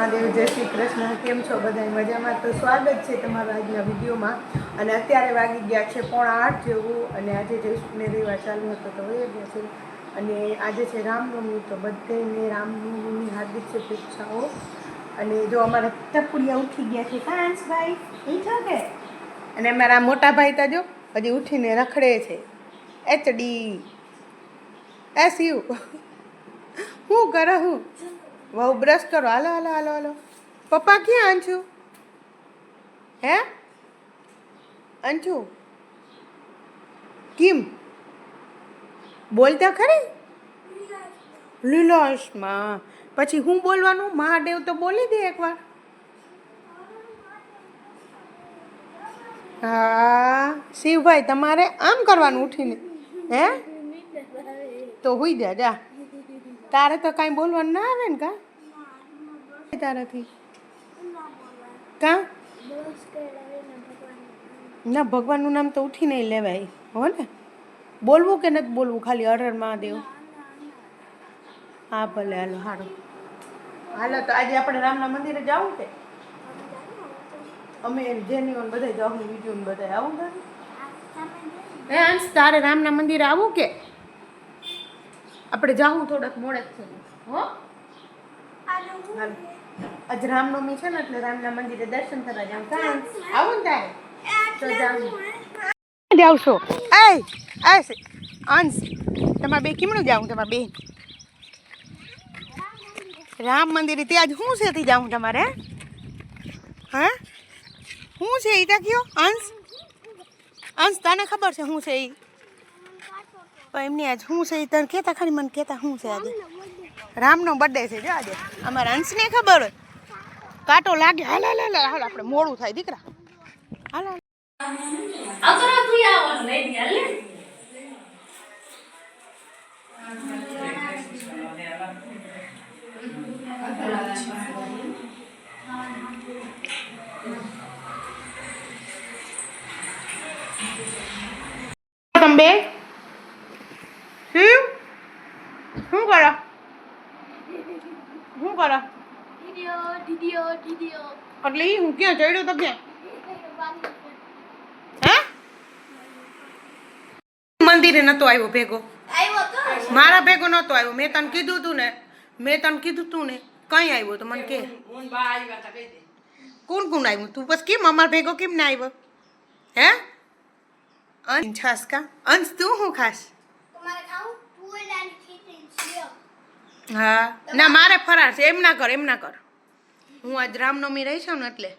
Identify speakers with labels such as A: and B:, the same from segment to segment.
A: મહાદેવ, જય શ્રી કૃષ્ણ. કેમ છો બધા મજામાં? તો સ્વાગત છે તમારા આજના વિડીયોમાં. અને અત્યારે વાગી ગયા છે પોણા આઠ જેવું, અને આજે જયશ્રીને રવિવાર ચાલુ હતો તો વહી ગયા છે. અને આજે છે રામનવમી, તો બધાને રામનવમીની હાર્દિક શુભેચ્છાઓ. અને જો અમારા ટપુડિયા ઉઠી ગયા છે. કાંસભાઈ છો કે? અને અમારા મોટા ભાઈ તો જો, હજી ઉઠીને રખડે છે. HD S U. હું કરે? હું વહુ બ્રશ કરો. હાલો હાલો હાલો હાલો. પપ્પા ક્યાં અંશુ? હે? અંશુ? કેમ? બોલતા ખરી? લીલાશમાં. પછી હું બોલવાનું? મહાદેવ તો બોલી દે એકવાર. હા, શિવભાઈ તમારે આમ કરવાનું ઉઠીને. હે? તો હુઈ જા જા. તારે તો કાંઈ બોલવાનું ના આવે ને કા? તારાથી. કા? ના ભગવાનનું નામ. તો ઉઠી નહીં લેવાય. હો ને? બોલવું કે નથી બોલવું? ખાલી અરર મહાદેવ. હા ભલે હાલો હારો. હાલો તો આજે આપણે રામના મંદિરે જવું કે? અમે જેની બધા જવાનું વીડિયો બધા આવું હે અંશ તારે રામના મંદિરે આવું કે? આપણે જાવું થોડાક મોડે જ છે હો? હાલ. આજ રામનવમી છે ને એટલે રામના મંદિરે દર્શન કરવા જાવ કાં આવું ને તારે. તો જાવું જાવશો એ એ અંશ. તમારે બે કેમનું જાવું તમારે બે? રામ મંદિરે ત્યાં જ શું છે થી જાવું તમારે? હે? શું છે એ ત્યાં કયો? અંશ? અંશ તને ખબર છે શું છે એ પણ એમની આજ શું છે? એ તને કહેતા ખાલી મને કહેતા શું છે આજે? રામનો બર્થડે છે જો આજે. અમારા અંશને ખબર હોય? કાંટો લાગે. હાલ હાલ હાલ હાલ આપણે મોડું થાય દીકરા. હાલ હાલ. તમે બે શિવ શું કરો? શું કરો? એટલે એ હું ક્યાં ચડ્યો તો ક્યાં? હે? મંદિરે નતો આવ્યો ભેગો. મારા ભેગો નતો આવ્યો. મેં તને કીધું તું ને મેં તને કીધું તું ને કઈ આવ્યો તો મને કે? કોણ કોણ આવ્યું તું બસ કેમ અમારા ભેગો કેમ ના આવ્યો? હે? અંશ છાસ કા? અંશ તું શું ખાસ? હા. ના મારે ફરાર છે. એમ ના કર એમ ના કર. હું આજ રામનવમી રહી છું ને એટલે.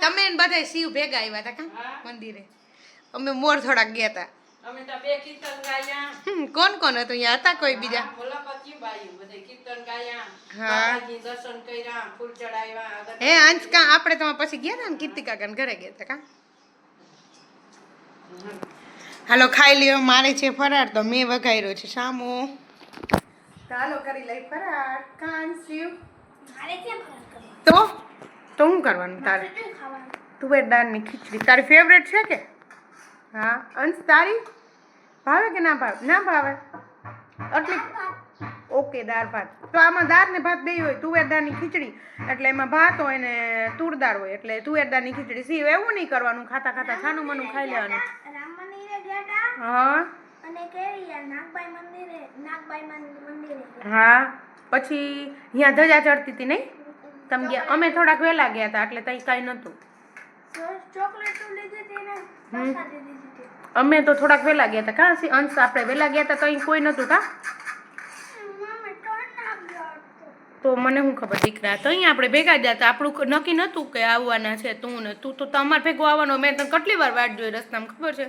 A: તમે એને બધા શિવ ભેગા આવ્યા હતા કા? મંદિરે. અમે મોર થોડાક ગયા હતા કોણ કોણ હતું? અહીંયા હતા કોઈ બીજા? હા.
B: બાબાજી દર્શન કર્યા ફૂલ ચડાવ્યા અગર
A: હે અંશ કા આપણે તમારે પછી ગયા હતા ને કીર્તિકા ઘરે ગયા હતા કા? હાલો ખાઈ લ્યો. મારે છે ફરાર તો મેં વઘાર્યો છે. સામો. ચાલો કરી લઈ ફરાર કાન શિવ તો? તો શું કરવાનું તારે? તુવેર દાળની ખીચડી. તારી ફેવરેટ છે કે? હા. અંશ તારી? ભાવે કે ના ભાવે? ના ભાવે. આટલી ઓકે દાળ ભાત. તો આમાં દાળ ને ભાત બે હોય. તુવેર દાળની ખીચડી. એટલે એમાં ભાત હોય ને તુર દાળ હોય. એટલે તુવેર દાળની ખીચડી. સીવ એવું નહીં કરવાનું. ખાતા ખાતા છાનું મનું ખાઈ લેવાનું. હા.
C: અને કેવી નાગબાઈ મંદિરે નાગબાઈ મંદિરે
A: હા પછી અહીંયા ધજા ચડતી હતી નહીં તમે ગયા અમે થોડાક વહેલા ગયા હતા એટલે તઈ કાંઈ નહોતું અમે તો થોડાક વહેલા ગયા હતા કાં અંશ આપણે વહેલા ગયા હતા તો અહીં કોઈ નહોતું કા?
C: તો
A: મને શું ખબર દીકરા તો અહીંયા આપણે ભેગા જ હતા આપણું નક્કી નહોતું કે આવવાના છે તું ને તું. તો તમારે ભેગો આવવાનો મેં તને કેટલી વાર વાટ જોઈ રસ્તામાં ખબર છે?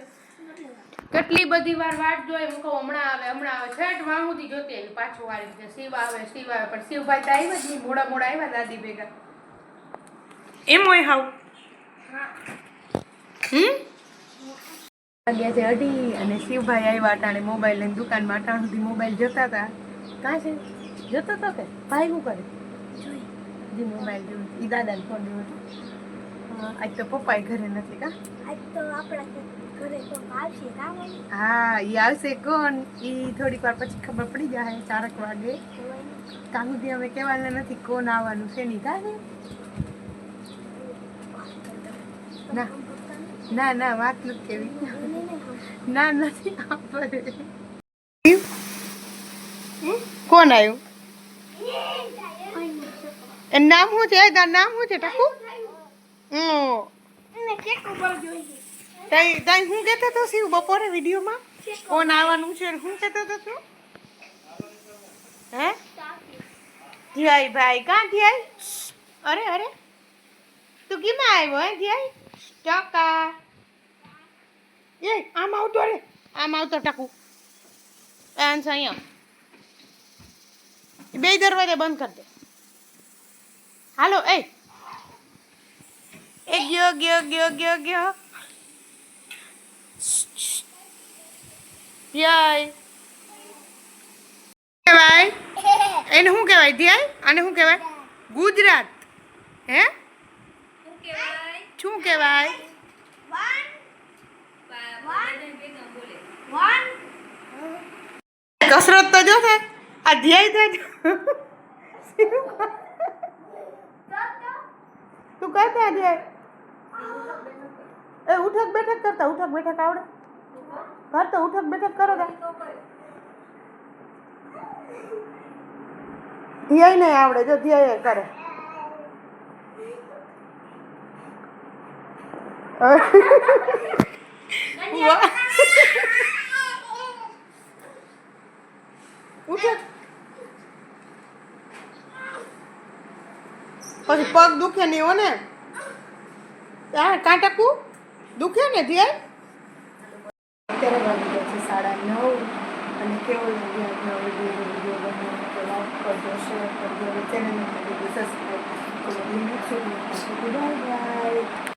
A: કેટલી બધી વાર વાટ જોઈ હું કહું હમણાં આવે હમણાં આવે. છેટ વાં સુધી જોતી આવી પાછું વાળી છે શિવ આવે શિવ આવે પણ શિવભાઈ તો આવ્યા જ નહીં. મોડા મોડા આવ્યા દાદી ભેગા. એમ હોય હાવ. હમ? વાગ્યા છે અઢી અને શિવભાઈ આવ્યા અટાણે મોબાઈલ લઈને દુકાનમાં અટાણ સુધી મોબાઈલ જોતા હતા. કાં છે? જોતો તો કે? ભાઈ શું કરે? જી મોબાઈલ જોયું. ઈ દાદાને ફોન જોયો આજ તો પપ્પાએ ઘરે નથી કા?
C: આજ તો આપણા
A: હા ઈ આવશે કોણ? ઈ થોડીક વાર પછી ખબર પડી જાય ચારક વાગે. ત્યાં સુધી અમે કહેવાના નથી કોણ આવવાનું છે નહીં ના ના ના વાત નથી કેવી. ના નથી આપણે કોણ આવ્યું? એનું નામ શું છે? તારું નામ શું છે? ટકુ? હમ. તઈ તઈ હું કહેતો હતો શિવ બપોરે વિડીયોમાં? કોણ આવવાનું છે હું કહેતો હતો તું? હે? ધ્યાય ભાઈ, કાં ધ્યાય અરે અરે. તું કેમાં આવ્યો, હે ધ્યાય ટકા. એ આમ આવતો રે. આમ આવતો ટકુ. આન્સ અહીંયા. બે દરવાજા બંધ કરી દે. હાલો એ એ ગયો ગયો ગયો ગયો ગયો. યાય કહેવાય? એને શું કહેવાય? ધ્યાય? આને શું કહેવાય? ગુજરાત. હે? શું કહેવાય? કસરત તો જો છે આ ધ્યાય થાય તું કરતા ધ્યાય? એ ઉઠક બેઠક કરતા ઉઠક બેઠક આવડે. કરતો ઉઠક બેઠક કરો કે ધ્યેય નહીં આવડે, જો ધ્યેય કરે. ઉઠક. પછી પગ દુખે નહીં હો ને? હા દુખે ને ધ્યેય? અત્યારે વાગી ગયા છે સાડા નવ અને કેવો લાગ્યો આજનો વીડિયો વીડિયો બનાવો? તો લાઈક કરજો શેર કરજો ચેનલને સબસ્ક્રાઈબ કરજો બાય બાય